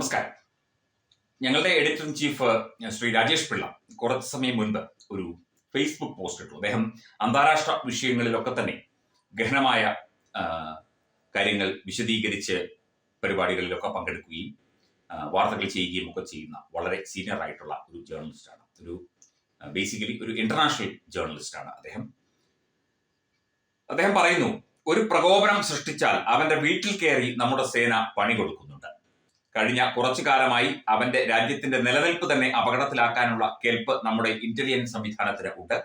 നമസ്കാരം. ഞങ്ങളുടെ editor in chief Shri Rajesh Pillai കുറച്ച് സമയം മുൻപ് ഒരു ഫേസ്ബുക്ക് പോസ്റ്റ് ഇട്ടു. അദ്ദേഹം അന്താരാഷ്ട്ര വിഷയങ്ങളിലൊക്കെ തന്നെ ഗഹനമായ കാര്യങ്ങൾ വിശദീകരിച്ച് പരിപാടികളിലൊക്കെ പങ്കെടുക്കുകയും വാർത്തകൾ ചെയ്യുകയും ഒക്കെ ചെയ്യുന്ന വളരെ സീനിയർ ആയിട്ടുള്ള ഒരു ജേർണലിസ്റ്റാണ് ഒരു ബേസിക്കലി ഒരു ഇന്റർനാഷണൽ ജേർണലിസ്റ്റാണ് അദ്ദേഹം. അദ്ദേഹം പറയുന്നു ഒരു പ്രകോപനം സൃഷ്ടിച്ചാൽ അവന്റെ വീട്ടിൽ കയറി നമ്മുടെ സേന പണി കൊടുക്കുന്നുണ്ട്. കഴിഞ്ഞ കുറച്ചു കാലമായി അവന്റെ രാജ്യത്തിന്റെ നിലനിൽപ്പ് തന്നെ അപകടത്തിലാക്കാനുള്ള കെൽപ്പ് നമ്മുടെ ഇന്റലിജൻസ് സംവിധാനത്തിന് ഉണ്ട്.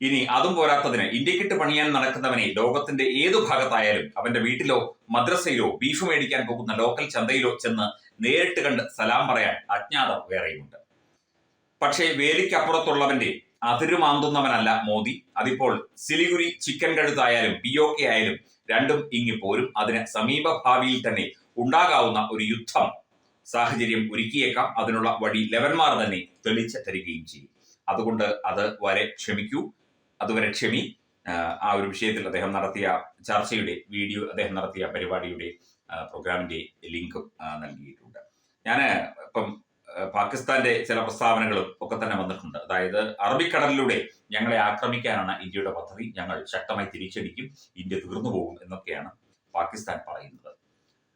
ഇനി അതും പോരാത്തതിന് ഇന്ത്യക്കിട്ട് പണിയാൻ നടക്കുന്നവനെ ലോകത്തിന്റെ ഏതു ഭാഗത്തായാലും അവന്റെ വീട്ടിലോ മദ്രസയിലോ ബീഫ് മേടിക്കാൻ പോകുന്ന ലോക്കൽ ചന്തയിലോ ചെന്ന് നേരിട്ട് കണ്ട് സലാം പറയാൻ അജ്ഞാതർ വേറെയുണ്ട് പക്ഷേ വേലിക്കപ്പുറത്തുള്ളവന്റെ അതിരുമാന്തുന്നവനല്ല മോദി. അതിപ്പോൾ സിലിഗുരി ചിക്കൻ കഴുത്തായാലും പി ഒ കെ ആയാലും രണ്ടും ഇങ്ങി പോരും. അതിന് സമീപ ഭാവിയിൽ തന്നെ ഉണ്ടാകാവുന്ന ഒരു യുദ്ധം സാഹചര്യം ഒരുക്കിയേക്കാം. അതിനുള്ള വഴി ലെവന്മാർ തന്നെ തെളിച്ച് തരികയും ചെയ്യും. അതുകൊണ്ട് അത് വരെ ക്ഷമിക്കൂ. അതുവരെ ക്ഷമി. ആ ഒരു വിഷയത്തിൽ അദ്ദേഹം നടത്തിയ ചർച്ചയുടെ വീഡിയോ അദ്ദേഹം നടത്തിയ പരിപാടിയുടെ പ്രോഗ്രാമിന്റെ ലിങ്ക് നൽകിയിട്ടുണ്ട്. ഞാൻ ഇപ്പം പാകിസ്ഥാന്റെ ചില പ്രസ്താവനകളും ഒക്കെ തന്നെ വന്നിട്ടുണ്ട്. അതായത് അറബിക്കടലിലൂടെ ഞങ്ങളെ ആക്രമിക്കാനാണ് ഇന്ത്യയുടെ പദ്ധതി. ഞങ്ങൾ ശക്തമായി തിരിച്ചടിക്കും. ഇന്ത്യ തീർന്നു പോകും എന്നൊക്കെയാണ് പാകിസ്ഥാൻ പറയുന്നത്.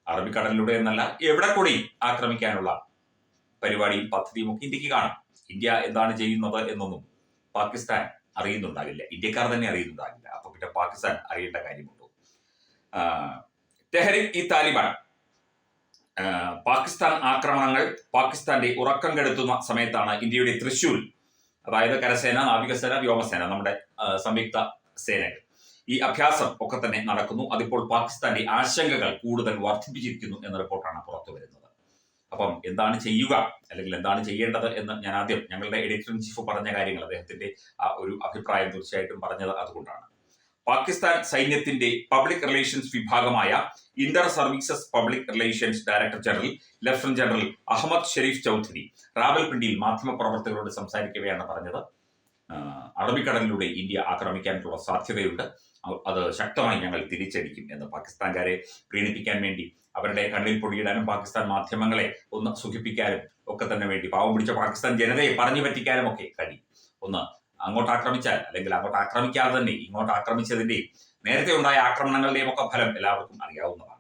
അറബിക്കടലിലൂടെ എന്നല്ല എവിടെ കൂടി ആക്രമിക്കാനുള്ള പരിപാടിയും പദ്ധതിയും ഒക്കെ ഇന്ത്യയ്ക്ക് കാണും. ഇന്ത്യ എന്താണ് ചെയ്യുന്നത് എന്നൊന്നും പാകിസ്ഥാൻ അറിയുന്നുണ്ടാകില്ല. ഇന്ത്യക്കാർ തന്നെ അറിയുന്നുണ്ടാകില്ല. അപ്പൊ പിന്നെ പാകിസ്ഥാൻ അറിയേണ്ട കാര്യമുണ്ടോ? തെഹരിക് ഇ താലിബാൻ. പാകിസ്ഥാൻ ആക്രമണങ്ങൾ പാകിസ്ഥാന്റെ ഉറക്കം കെടുത്തുന്ന സമയത്താണ് ഇന്ത്യയുടെ തൃശൂർ അതായത് കരസേന നാവികസേന വ്യോമസേന നമ്മുടെ സംയുക്ത സേനകൾ. ഈ അഭ്യാസം ഒക്കെ തന്നെ നടക്കുന്നു. അതിപ്പോൾ പാകിസ്ഥാന്റെ ആശങ്കകൾ കൂടുതൽ വർദ്ധിപ്പിച്ചിരിക്കുന്നു എന്ന റിപ്പോർട്ടാണ് പുറത്തു വരുന്നത്. അപ്പം എന്താണ് ചെയ്യുക? അല്ലെങ്കിൽ എന്താണ് ചെയ്യേണ്ടത് എന്ന് ഞാൻ ആദ്യം ഞങ്ങളുടെ എഡിറ്റർ ഇൻ ചീഫ് പറഞ്ഞ കാര്യങ്ങൾ അദ്ദേഹത്തിന്റെ ആ ഒരു അഭിപ്രായം തീർച്ചയായിട്ടും പറഞ്ഞത് അതുകൊണ്ടാണ്. പാകിസ്ഥാൻ സൈന്യത്തിന്റെ പബ്ലിക് റിലേഷൻസ് വിഭാഗമായ inter services public relations director general lieutenant general Ahmed Sharif Chaudhry റാവൽപിണ്ടിയിൽ മാധ്യമപ്രവർത്തകരോട് സംസാരിക്കവെയാണ് പറഞ്ഞത്. അറബിക്കടലിലൂടെ ഇന്ത്യ ആക്രമിക്കാനുള്ള സാധ്യതയുണ്ട്. അത് ശക്തമായി ഞങ്ങൾ തിരിച്ചടിക്കും എന്ന് പാകിസ്ഥാൻകാരെ പ്രീണിപ്പിക്കാൻ വേണ്ടി അവരുടെ കണ്ണിൽ പൊടിയിടാനും പാകിസ്ഥാൻ മാധ്യമങ്ങളെ ഒന്ന് സുഖിപ്പിക്കാനും ഒക്കെ തന്നെ വേണ്ടി പാവം പിടിച്ച പാകിസ്ഥാൻ ജനതയെ പറഞ്ഞു പറ്റിക്കാനും ഒക്കെ കഴിയും. ഒന്ന് അങ്ങോട്ട് ആക്രമിച്ചാൽ അല്ലെങ്കിൽ അങ്ങോട്ട് ആക്രമിക്കാതെ തന്നെ ഇങ്ങോട്ട് ആക്രമിച്ചതിന്റെയും നേരത്തെ ഉണ്ടായ ആക്രമണങ്ങളുടെയും ഒക്കെ ഫലം എല്ലാവർക്കും അറിയാവുന്നതാണ്.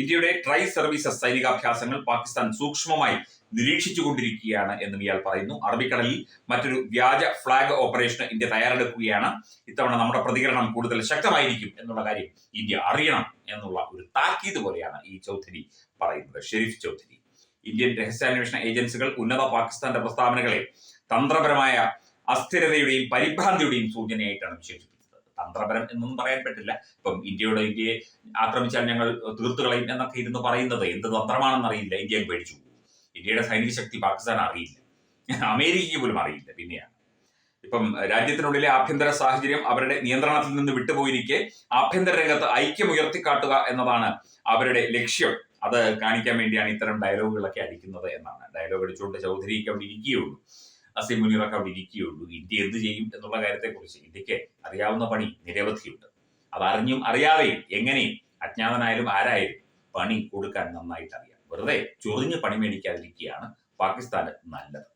ഇന്ത്യയുടെ ട്രൈ സർവീസസ് സൈനികാഭ്യാസങ്ങൾ പാകിസ്ഥാൻ സൂക്ഷ്മമായി നിരീക്ഷിച്ചുകൊണ്ടിരിക്കുകയാണ് എന്നും ഇയാൾ പറയുന്നു. അറബിക്കടലിൽ മറ്റൊരു വ്യാജ ഫ്ളാഗ് ഓപ്പറേഷന് ഇന്ത്യ തയ്യാറെടുക്കുകയാണ്. ഇത്തവണ നമ്മുടെ പ്രതികരണം കൂടുതൽ ശക്തമായിരിക്കും എന്നുള്ള കാര്യം ഇന്ത്യ അറിയണം എന്നുള്ള ഒരു താക്കീത് പോലെയാണ് ഈ ചൗധരി പറയുന്നത്. ഷെരീഫ് ചൗധരി. ഇന്ത്യൻ രഹസ്യാന്വേഷണ ഏജൻസികൾ ഉന്നത പാകിസ്ഥാന്റെ പ്രസ്താവനകളെ തന്ത്രപരമായ അസ്ഥിരതയുടെയും പരിഭ്രാന്തിയുടെയും സൂചനയായിട്ടാണ് വിശേഷിപ്പിച്ചത് തന്ത്രപരം എന്നൊന്നും പറയാൻ പറ്റില്ല. ഇപ്പം ഇന്ത്യയുടെ ഇന്ത്യയെ ആക്രമിച്ചാൽ ഞങ്ങൾ തീർത്തു കളയും എന്നൊക്കെ ഇരുന്ന് പറയുന്നത് എന്ത് തന്ത്രമാണെന്ന് അറിയില്ല. ഇന്ത്യയെ പേടിച്ചു. ഇന്ത്യയുടെ സൈനിക ശക്തി പാകിസ്ഥാൻ അറിയില്ല. അമേരിക്കയ്ക്ക് പോലും അറിയില്ല പിന്നെയാണ്. ഇപ്പം രാജ്യത്തിനുള്ളിലെ ആഭ്യന്തര സാഹചര്യം അവരുടെ നിയന്ത്രണത്തിൽ നിന്ന് വിട്ടുപോയിരിക്കെ ആഭ്യന്തര രംഗത്ത് ഐക്യം ഉയർത്തിക്കാട്ടുക എന്നതാണ് അവരുടെ ലക്ഷ്യം. അത് കാണിക്കാൻ വേണ്ടിയാണ് ഇത്തരം ഡയലോഗുകളൊക്കെ അടിക്കുന്നത് എന്നാണ്. ഡയലോഗ് അടിച്ചുകൊണ്ട് ചൗധരിക്ക് അവിടെ അസീം മുനീറൊക്കെ അവിടെ ഇരിക്കുകയുള്ളൂ ഇന്ത്യ എന്ത് ചെയ്യും എന്നുള്ള കാര്യത്തെക്കുറിച്ച് ഇന്ത്യയ്ക്ക് അറിയാവുന്ന പണി നിരവധിയുണ്ട്. അതറിഞ്ഞും അറിയാതെയും എങ്ങനെയും അജ്ഞാതനായാലും ആരായാലും പണി കൊടുക്കാൻ നന്നായിട്ട് അറിയാം വെറുതെ ചൊറിഞ്ഞ് പണി മേടിക്കാതിരിക്കുകയാണ് പാകിസ്ഥാന് നല്ലത്.